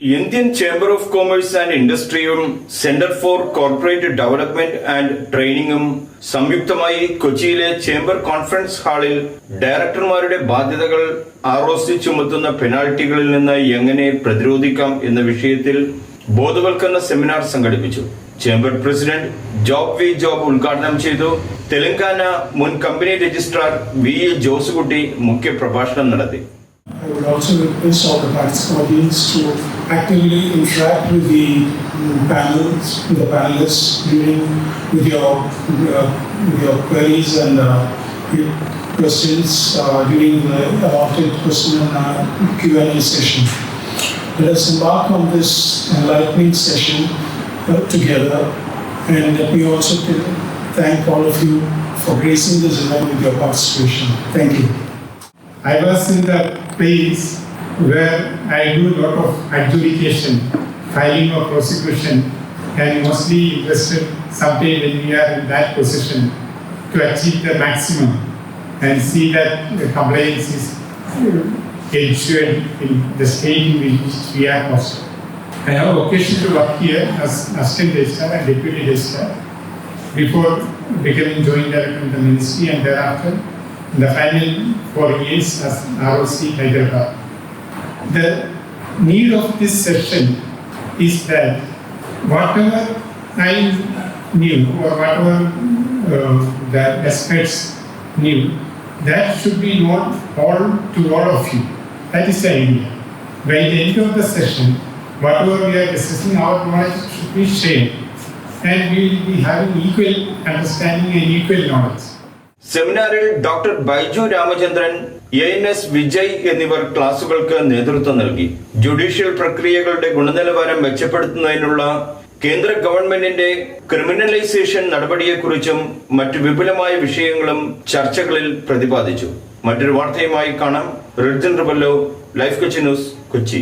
Indian chamber of commerce and ഇൻഡസ്ട്രിയും centre for corporate development and ട്രെയിനിങ്ങും സംയുക്തമായി കൊച്ചിയിലെ chamber conference ഹാളിൽ ഡയറക്ടർമാരുടെ ബാധ്യതകൾ ആർഒസി ചുമത്തുന്ന പെനാൽറ്റികളിൽ നിന്ന് എങ്ങനെ പ്രതിരോധിക്കാം എന്ന വിഷയത്തിൽ ബോധവൽക്കരണ സെമിനാർ സംഘടിപ്പിച്ചു. Chamber president Job V Job ഉദ്ഘാടനം ചെയ്തു. തെലങ്കാന മുൻ company registrar V. A. Josekutty മുഖ്യപ്രഭാഷണം നടത്തി. I would also request all the participants to actively interact with the panels, with the panelists during, with your, uh, with your queries and uh, questions uh, during the allotted question and uh, Q&A session. Let us embark on this enlightening session uh, together and let me also thank all of you for gracing this event with your participation. Thank you. I was in the place where I do a lot of adjudication, filing of prosecution, and mostly interested someday when we are in that position to achieve the maximum and see that the compliance is ensured in the state in which we are posted. I have occasion to work here as assistant registrar and deputy registrar before becoming joint director in the ministry and thereafter in the final four years as ROC Hyderabad. The need of this session is that whatever I knew or whatever uh, the experts knew, that should be known all to all of you. That is the idea. By the end of the session, whatever we are discussing, our knowledge should be shared. And we will be having equal understanding and equal knowledge. സെമിനാറിൽ doctor Baiju Ramachandran A N S Vijay എന്നിവർ ക്ലാസുകൾക്ക് നേതൃത്വം നൽകി. Judicial പ്രക്രിയകളുടെ ഗുണനിലവാരം മെച്ചപ്പെടുത്തുന്നതിനുള്ള കേന്ദ്ര ഗവൺമെന്റിന്റെ ക്രിമിനലൈസേഷൻ നടപടിയെക്കുറിച്ചും മറ്റു വിപുലമായ വിഷയങ്ങളും ചർച്ചകളിൽ പ്രതിപാദിച്ചു. മറ്റൊരു വാർത്തയുമായി കാണാം. Rijan Rebello life Kochi news Kochi.